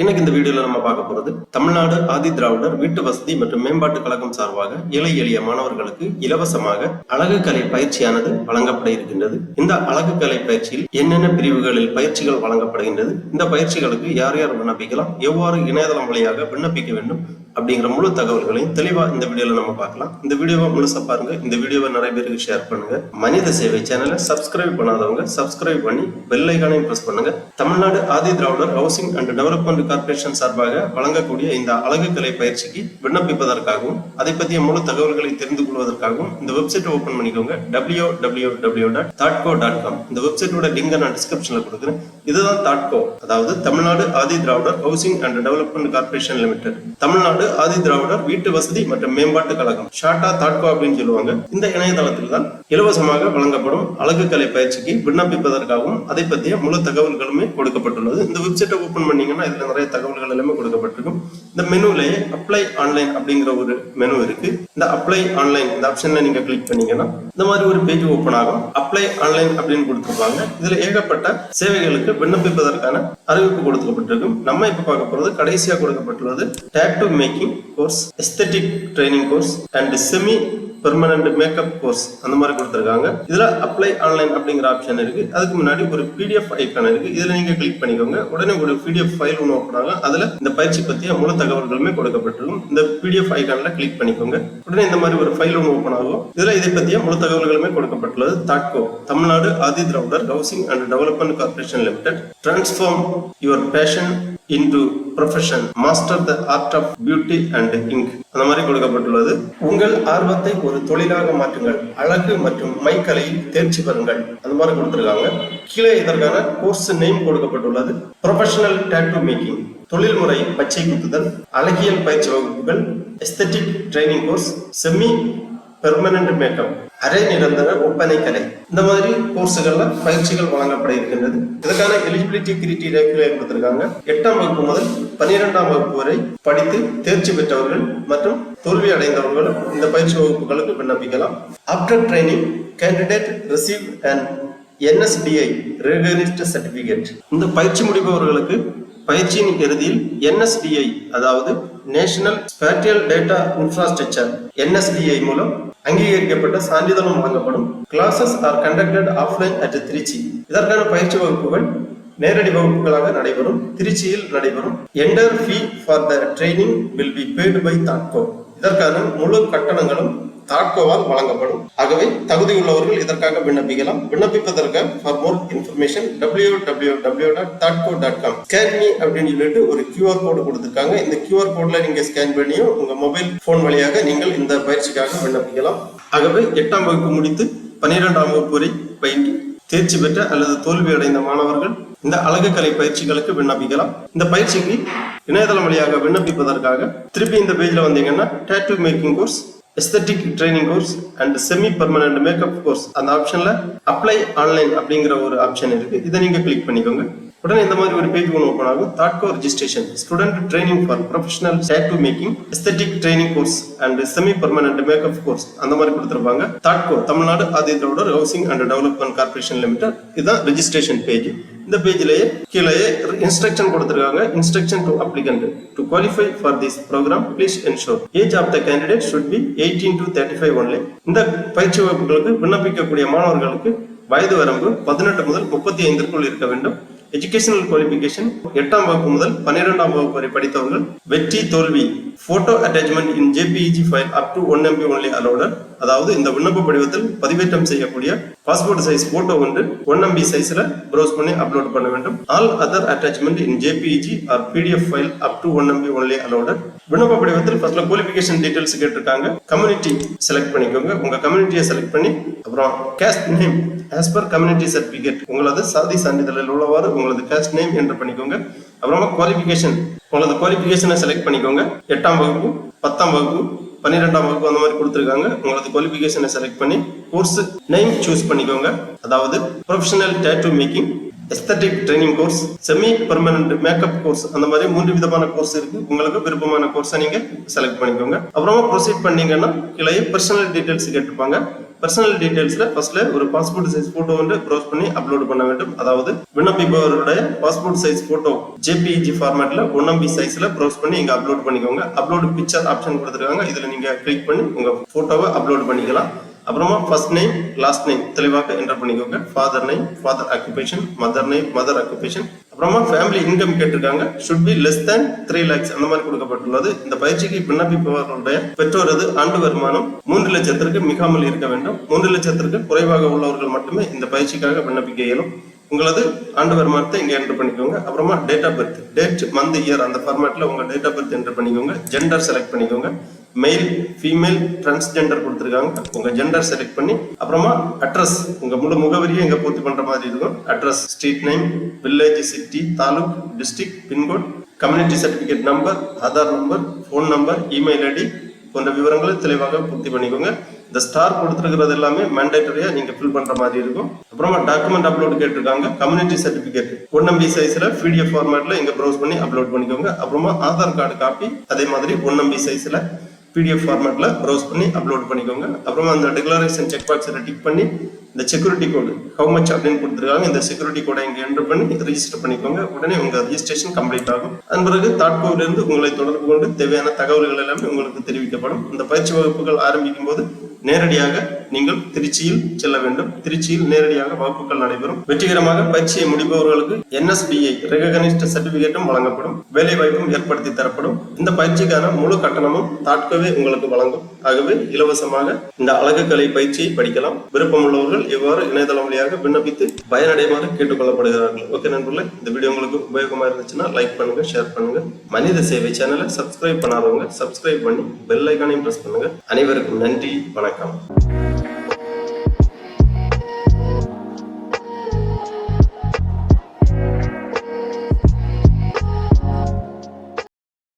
இன்னைக்கு இந்த வீடியோல நம்ம பார்க்க போறது தமிழ்நாடு ஆதி திராவிடர் வீட்டு வசதி மற்றும் மேம்பாட்டு கழகம் சார்பாக ஏழை எளிய மாணவர்களுக்கு இலவசமாக அழகு கலை பயிற்சியானது வழங்கப்பட இருக்கின்றது. இந்த அழகு கலை பயிற்சியில் என்னென்ன பிரிவுகளில் பயிற்சிகள் வழங்கப்படுகின்றது? இந்த பயிற்சிகளுக்கு யார் யார் விண்ணப்பிக்கலாம்? எவ்வாறு இணையதளம் வழியாக விண்ணப்பிக்க வேண்டும்? அப்படிங்கிற முழு தகவல்களையும் தெளிவா இந்த வீடியோல நம்ம பார்க்கலாம். இந்த வீடியோவை முழுசா பாருங்க. இந்த வீடியோவை நிறைய பேருக்கு ஷேர் பண்ணுங்க. மனித சேவை சேனலை சப்ஸ்கிரைப் பண்ணாதவங்க சப்ஸ்கிரைப் பண்ணி பெல் ஐக்கானையும் பிரஸ் பண்ணுங்க. Tamil Nadu Adi Dravidar housing and development corporation சார்பாக வழங்கக்கூடிய இந்த அழகு கலை பயிற்சிக்கு விண்ணப்பிப்பதற்காகவும் அதை பற்றிய முழு தகவல்களை தெரிந்து கொள்வதற்காகவும் இந்த வெப்சைட் ஓபன் பண்ணிக்கோங்க. டபிள்யூ டபிள்யூ டபிள்யூ டாட் தாட்கோ டாட் காம் இந்த வெப்சைட்டோட லிங்கை நான் டிஸ்கிரிப்ஷன்ல கொடுக்குறேன். இதுதான் தாட்கோ அதாவது Tamil Nadu Adi Dravidar housing and development corporation limited Tamil Nadu Adi Dravidar வீட்டு வசதி மற்றும் மேம்பாட்டு கழகம். ஷார்ட்டா தாட்கோ அப்படின்னு சொல்லுவாங்க. இந்த இணையதளத்தில் தான் இலவசமாக வழங்கப்படும் அழகு கலை பயிற்சிக்கு விண்ணப்பிப்பதற்காகவும் அதை பற்றிய முழு தகவல்களுமே கொடுக்கப்பட்டுள்ளது. இந்த வெப்சைட்டை ஓப்பன் பண்ணீங்கன்னா இதுல நிறைய தகவல்கள் எல்லாமே கொடுக்கப்பட்டிருக்கும். இந்த மெனுலயே அப்ளை ஆன்லைன் அப்படிங்கிற ஒரு மெனு இருக்கு. இந்த அப்ளை ஆன்லைன் இந்த ஆப்ஷன்ல நீங்க கிளிக் பண்ணீங்கன்னா இந்த மாதிரி ஒரு பேஜ் ஓபன் ஆகும். அப்ளை ஆன்லைன் அப்படின்னு கொடுத்துருப்பாங்க. இதுல ஏகப்பட்ட சேவைகளுக்கு விண்ணப்பிப்பதற்கான அறிவிப்பு கொடுக்கப்பட்டிருக்கும். நம்ம இப்ப பார்க்க போறது கடைசியா கொடுக்கப்பட்டுள்ளது tattoo making course aesthetic training course and semi permanent makeup course அந்த மாதிரி கொடுத்துருக்காங்க. இதுல அப்ளை ஆன்லைன் அப்படிங்கிற ஆப்ஷன் இருக்கு. அதுக்கு முன்னாடி ஒரு பிடிஎஃப் ஐக்கான் இருக்கு. இதுல நீங்க கிளிக் பண்ணிக்கோங்க. உடனே ஒரு பிடிஎஃப் ஃபைல் ஒன்று ஓப்பன் ஆகும். அதுல இந்த பயிற்சி பற்றிய முழு தகவல்களுமே கொடுக்கப்பட்டிருக்கும் இந்த பிடிஎஃப் ஐக்கான்ல கிளிக் பண்ணிக்கோங்க. உடனே இந்த மாதிரி ஒரு ஃபைல் ஒன்று ஓப்பன் ஆகும். இதுல இதை பத்திய முழு தகவல்களுமே கொடுக்கப்பட்டுள்ளது. தாட்கோ Tamil Nadu Adi Dravidar housing and development corporation limited transform your passion into profession master the art of beauty and ink அந்த மாதிரி கொடுக்கப்பட்டுள்ளது. உங்கள் ஆர்வத்தை ஒரு தொழிலாக மாற்றுங்கள். அழகு மற்றும் மைக்கலையில் தேர்ச்சி பெறுங்கள். அந்த மாதிரி கொடுத்திருக்காங்க. கீழே இதற்கான கோர்ஸ் நேம் கொடுக்கப்பட்டுள்ளது. ப்ரொஃபஷனல் டேட்டூ மேக்கிங் தொழில்முறை பச்சை குத்துதல் அழகியல் பயிற்சி வகுப்புகள் aesthetic training course semi permanent makeup அரை நிரந்தர ஒப்பனை கலை இந்த மாதிரி கோர்ஸுகள்ல பயிற்சிகள் வழங்கப்பட இருக்கின்றது. இதற்கான எலிஜிபிலிட்டி கிரிட்டீரியா கொடுத்திருக்காங்க எட்டாம் வகுப்பு முதல் பன்னிரெண்டாம் வகுப்பு வரை படித்து தேர்ச்சி பெற்றவர்கள் மற்றும் தோல்வி அடைந்தவர்கள் இந்த பயிற்சி வகுப்புகளுக்கு விண்ணப்பிக்கலாம். After training candidate receive and NSDI recognised certificate இந்த பயிற்சி முடிப்பவர்களுக்கு பயிற்சியின் இறுதியில் என்எஸ்டிஐ அதாவது national spatial data infrastructure NSDI மூலம் அங்கீகரிக்கப்பட்ட சான்றிதழும் வழங்கப்படும். Classes are conducted offline at Trichy இதற்கான பயிற்சி வகுப்புகள் நேரடி வகுப்புகளாக நடைபெறும். திருச்சியில் நடைபெறும். Entire fee for the training will be paid by தாக்கோ இதற்கான முழு கட்டணங்களும் தாட்கோவால் வழங்கப்படும். ஆகவே தகுதியுள்ளவர்கள் இதற்காக விண்ணப்பிக்கலாம். விண்ணப்பிப்பதற்கு for more information W W W dot தாட்கோ dot com scan me அப்படின்னு சொல்லிட்டு ஒரு கியூஆர் கோடு கொடுத்துருக்காங்க. இந்த கியூஆர் கோட்ல நீங்க ஸ்கேன் பண்ணியும் உங்க மொபைல் போன் வழியாக நீங்கள் இந்த பயிற்சிக்காக விண்ணப்பிக்கலாம். ஆகவே எட்டாம் வகுப்பு முடித்து பன்னிரெண்டாம் வகுப்பு வரை பயின்று தேர்ச்சி பெற்ற அல்லது தோல்வி அடைந்த மாணவர்கள் இந்த அழகு கலை பயிற்சிகளுக்கு விண்ணப்பிக்கலாம். இந்த பயிற்சிக்கு இணையதளம் வழியாக விண்ணப்பிப்பதற்காக திருப்பி இந்த பேஜ்ல வந்தீங்கன்னா tattoo making course aesthetic training course and semi permanent makeup course அந்த ஆப்ஷன்ல அப்ளை ஆன்லைன் அப்படிங்கிற ஒரு ஆப்ஷன் இருக்கு. இதை நீங்க கிளிக் பண்ணிக்கோங்க. உடனே இந்த மாதிரி ஒரு பேஜ் ஒன்று ஓப்பன் ஆகும். தாட்கோ registration student training for professional tattoo making aesthetic training course and semi permanent makeup course அந்த மாதிரி கொடுத்துருப்பாங்க. தாட்கோ Tamil Nadu Adi Dravidar housing and development corporation limited இதுதான் ரெஜிஸ்ட்ரேஷன் பேஜ் இந்த பேஜ்லயே கீழே இன்ஸ்ட்ரக்ஷன் கொடுத்துருக்காங்க. Instruction to applicant to qualify for this program please ensure age of the candidate should be eighteen to thirty five only இந்த பயிற்சி வகுப்புகளுக்கு விண்ணப்பிக்கக்கூடிய மாணவர்களுக்கு வயது வரம்பு பதினெட்டு முதல் முப்பத்தி ஐந்திற்குள் இருக்க வேண்டும். எஜுகேஷனல் குவாலிபிகேஷன் எட்டாம் வகுப்பு முதல் பன்னிரெண்டாம் வகுப்பு வரை படித்தவர்கள் வெற்றி தோல்வி photo attachment in JPEG file up to one MB only allowed அதாவது இந்த விண்ணப்ப படிவத்தில் பதிவேற்றம் செய்யக்கூடிய பாஸ்போர்ட் சைஸ் போட்டோ ஒன்று ஒன் எம்பி சைஸ்ல ப்ரௌஸ் பண்ணி அப்லோட் பண்ண வேண்டும். All other attachment in JPEG or PDF file up to one MB only allowed விண்ணப்ப படிவத்தில் ஃபர்ஸ்ட்ல குவாலிஃபிகேஷன் டீடைல்ஸ் கேட்டிருக்காங்க. கம்யூனிட்டி செலக்ட் பண்ணிக்கோங்க. உங்க கம்யூனிட்டியை செலக்ட் பண்ணி அப்புறம் caste name as per community certificate உங்களது சாதி சான்றிதழில் உள்ளவாறு உங்களது ஃபர்ஸ்ட் நேம் என்டர் பண்ணிக்கோங்க. அப்புறமா குவாலிஃபிகேஷன் உங்களது குவாலிஃபிகேஷனை செலக்ட் பண்ணிக்கோங்க. எட்டாம் வகுப்பு பத்தாம் வகுப்பு பன்னிரெண்டாம் வகுப்பு அந்த மாதிரி கொடுத்துருக்காங்க. உங்களது குவாலிஃபிகேஷனை செலக்ட் பண்ணி கோர்ஸ் நேம் சூஸ் பண்ணிக்கோங்க. அதாவது professional tattoo making aesthetic training course semi permanent makeup course அந்த மாதிரி மூன்று விதமான கோர்ஸ் இருக்கு. உங்களுக்கு விருப்பமான கோர்ஸை நீங்க செலக்ட் பண்ணிக்கோங்க. அப்புறமா ப்ரொசீட் பண்ணீங்கன்னா கீழே பர்சனல் டீடைல்ஸ் கேட்டுப்பாங்க பர்சனல் டீடைல்ஸ்ல ஃபர்ஸ்ட்ல ஒரு பாஸ்போர்ட் சைஸ் போட்டோ வந்து ப்ரௌஸ் பண்ணி அப்லோட் பண்ண வேண்டும். அதாவது விண்ணப்பிப்பவருடைய பாஸ்போர்ட் சைஸ் போட்டோ ஜேபிஇஜி ஃபார்மேட்ல ஒன் எம்பி சைஸ்ல ப்ரௌஸ் பண்ணி இங்க அப்லோட் பண்ணிக்கோங்க. அப்லோட் பிக்சர் ஆப்ஷன் கொடுத்துருக்காங்க. இதுல நீங்க கிளிக் பண்ணி உங்க போட்டோவை அப்லோட் பண்ணிக்கலாம். அப்புறமா ஃபர்ஸ்ட் நேம் லாஸ்ட் நேம் தெளிவாக என்டர் பண்ணிக்கோங்க. Father name father occupation mother name mother occupation அப்புறமா ஃபேமிலி இன்கம் கேட்டிருக்காங்க. Should be less than three lakhs அந்த மாதிரி கொடுக்கப்பட்டுள்ளது. இந்த பயிற்சிக்கு விண்ணப்பிப்பவர்களுடைய பெற்றோரது ஆண்டு வருமானம் மூன்று லட்சத்திற்கு மிகாமல் இருக்க வேண்டும். மூன்று லட்சத்திற்கு குறைவாக உள்ளவர்கள் மட்டுமே இந்த பயிற்சிக்காக விண்ணப்பிக்க இயலும். உங்களது ஆண்டு வருமானத்தை இங்கே என்டர் பண்ணிக்கோங்க. அப்புறமா date of birth date month year அந்த ஃபார்மேட்டில் உங்கள் டேட் ஆஃப் பர்த் என்டர் பண்ணிக்கோங்க. ஜெண்டர் செலக்ட் பண்ணிக்கோங்க. மெயில் ஃபீமேல் டிரான்ஸ்ஜெண்டர் கொடுத்துருக்காங்க. உங்க ஜெண்டர் செலக்ட் பண்ணி அப்புறமா அட்ரஸ் உங்க முழு முகவரியை இங்கே பூர்த்தி பண்ற மாதிரி இருக்கும். Address street name village city taluk district pincode community certificate number Aadhaar number phone number email ID போன்ற விவரங்களை தெளிவாக பூர்த்தி பண்ணிக்கோங்க. இந்த ஸ்டார் கொடுத்துருக்கிறது எல்லாமே மேண்டேட்டரியா நீங்க ஃபில் பண்ற மாதிரி இருக்கும். அப்புறமா டாக்குமெண்ட் அப்லோட் கேட்டிருக்காங்க. கம்யூனிட்டி சர்டிபிகேட் ஒன் எம்பி சைஸ்ல பிடிஎஃப் ஃபார்மேட்ல இங்க ப்ரௌஸ் பண்ணி அப்லோட் பண்ணிக்கோங்க. அப்புறமா ஆதார் கார்டு காப்பி அதே மாதிரி ஒன் எம்பி சைஸ்ல பிடிஎஃப் ஃபார்மேட்டில் ப்ரௌஸ் பண்ணி அப்லோட் பண்ணிக்கோங்க. அப்புறமா அந்த டிக்ளரேஷன் செக் பாக்ஸில் டிக் பண்ணி இந்த செக்யூரிட்டி கோடு ஹவு மச் அப்படின்னு கொடுத்துருக்காங்க. இந்த செக்யூரிட்டி கோடை இங்கே என்டர் பண்ணி ரிஜிஸ்டர் பண்ணிக்கோங்க. உடனே உங்கள் ரிஜிஸ்ட்ரேஷன் கம்ப்ளீட் ஆகும். அதன் பிறகு தாட்கோவில் உங்களை தொடர்பு கொண்டு தேவையான தகவல்கள் எல்லாமே உங்களுக்கு தெரிவிக்கப்படும். இந்த பயிற்சி வகுப்புகள் ஆரம்பிக்கும் போது நேரடியாக நீங்கள் திருச்சியில் செல்ல வேண்டும். திருச்சியில் நேரடியாக வகுப்புகள் நடைபெறும். வெற்றிகரமாக பயிற்சியை முடிப்பவர்களுக்கு என்எஸ்பிஐ ரெகனைஸ்ட் சர்டிபிகேட்டும் வழங்கப்படும். வேலை வாய்ப்பும் ஏற்படுத்தி தரப்படும். இந்த பயிற்சிக்கான முழு கட்டணமும் தாட்கவே உங்களுக்கு வழங்கும். ஆகவே இலவசமாக இந்த அழகு கலை பயிற்சியை படிக்கலாம். விருப்பமுள்ளவர்கள் இவ்வாறு இணையதளம் வழியாக விண்ணப்பித்து பயனடைமாறு கேட்டுக்கொள்ளப்படுகிறார்கள். ஓகே நண்பர்களே இந்த வீடியோ உங்களுக்கு உபயோகமா இருந்துச்சுன்னா லைக் பண்ணுங்க ஷேர் பண்ணுங்க. மனித சேவை சேனலை சப்ஸ்கிரைப் பண்ணாதவங்க சப்ஸ்கிரைப் பண்ணி பெல் ஐக்கானையும் பிரஸ் பண்ணுங்க. அனைவருக்கும் நன்றி வணக்கம்.